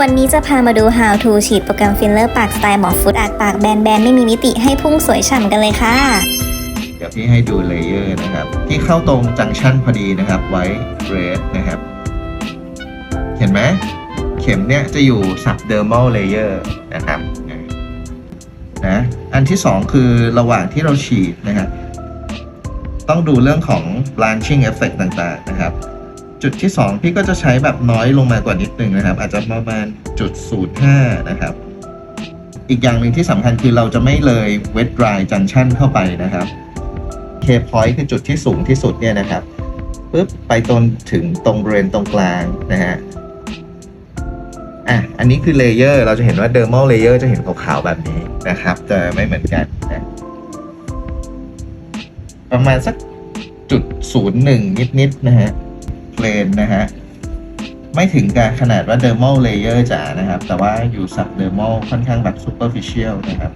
วันนี้จะพามาดู how to ฉีดโปรแกรมฟิลเลอร์ปากสไตล์หมอฟุตอาดปากแบนแบนๆไม่มีมิติให้พุ่งสวยฉ่ำกันเลยค่ะ เดี๋ยวพี่ให้ดูเลเยอร์นะครับ ที่เข้าตรงจังชั่นพอดีนะครับ ไว้เรดนะครับ เห็นไหม เข็มเนี่ยจะอยู่ subdermal layer นะครับนะอันที่สองคือระหว่างที่เราฉีดนะครับต้องดูเรื่องของ blanching effect ต่างๆนะครับ จุดที่ 2 พี่ก็จะใช้แบบน้อยลงมากว่านิดนึงนะครับ อาจจะประมาณจุด05นะครับ อีกอย่างหนึ่งที่สำคัญคือเราจะไม่เลย wet dry junction เข้าไปนะครับ K point คือจุดที่สูงที่สุดเนี่ยนะครับปุ๊บไปจนถึงตรงบริเวณตรงกลางนะฮะอะอันนี้คือเลเยอร์เราจะเห็นว่า dermal layer จะเห็นขาวๆแบบนี้นะครับจะไม่เหมือนกันนะประมาณสักจุดศูนย์หนึ่งนิดๆนะฮะ ลนนะฮะ ไม่ถึงกับขนาดว่า dermal layer จ๋านะครับ แต่ว่าอยู่ subdermal ค่อนข้างแบบ superficial นะครับ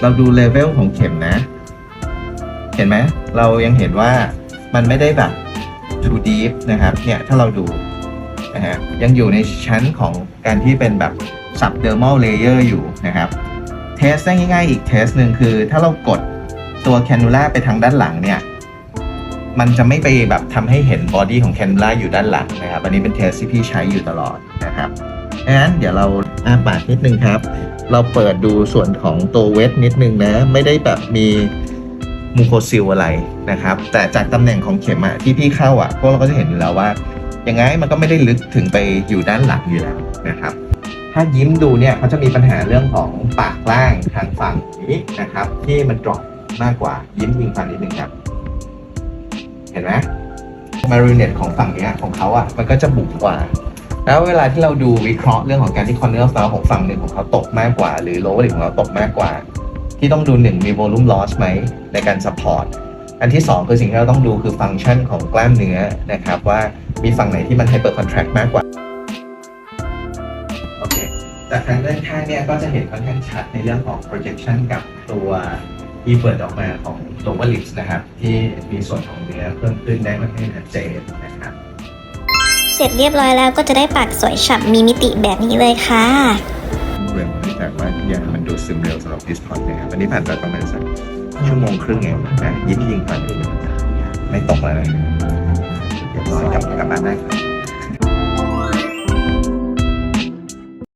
เราดูเลเวลของเข็มนะ เห็นไหมเรายังเห็นว่ามันไม่ได้แบบ too deep นะครับ เนี่ยถ้าเราดูนะฮะยังอยู่ในชั้นของการที่เป็นแบบ subdermal layer อยู่นะครับ เทสได้ง่ายๆอีกเทสหนึ่งคือถ้าเรากดตัวแคนูล่าไปทางด้านหลังเนี่ย มันจะไม่ไปแบบทำให้เห็นบอดี้ของแคนล่าอยู่ด้านหลังนะครับ อันนี้เป็นเทสที่พี่ใช้อยู่ตลอดนะครับดังนั้นเดี๋ยวเราอ้าปากนิดนึงครับ เราเปิดดูส่วนของตัวเวทนิดนึงนะ ไม่ได้แบบมีมูโคซิลอะไรนะครับ แต่จากตำแหน่งของเข็มอะที่พี่เข้าอะพวกเราก็จะเห็นอยู่แล้วว่า ยังไงมันก็ไม่ได้ลึกถึงไปอยู่ด้านหลังอยู่แล้วนะครับ ถ้ายิ้มดูเนี่ยเขาจะมีปัญหาเรื่องของปากล่างทางฝั่งนี้นะครับ ที่มันดรอปมากกว่ายิ้มยิงฟันนิดนึงครับ เห็นไหมมารีเนตของฝั่งเนี้ยของเขาอะมันก็จะบุกกว่า แล้วเวลาที่เราดูวิเคราะห์เรื่องของการที่คอนเนอร์ฟาวของฝั่งหนึ่งของเขาตกมากกว่า หรือโลว์ของเราตกมากกว่า ที่ต้องดูหนึ่งมีโวลูมลอสไหมในการซัพพอร์ตอันที่สองคือสิ่งที่เราต้องดูคือฟังก์ชันของกล้ามเนื้อนะครับ ว่ามีฝั่งไหนที่มันไฮเปอร์คอนแทรคมากกว่าโอเคจากทางด้านข้างเนี่ยก็จะเห็นค่อนข้างชัดในเรื่องของ projection กับตัว ที่เปิดออกมาของตัวว่า lips นะครับ ที่มีส่วนของเนื้อเพิ่มขึ้นได้ค่อนข้างชัดเจนนะครับเสร็จเรียบร้อยแล้วก็จะได้ปากสวยฉ่ำมีมิติแบบนี้เลยค่ะเร็วเนื่องจากว่ายามันดูดซึมเร็วสำหรับดิสพอร์ตนะครับอันนี้ผ่านไปประมาณสักชั่วโมงครึ่งเองนะยิ้มยิงฟันเองไม่ตกแล้วนะเรียบร้อยกลับกลับบ้านได้ครับ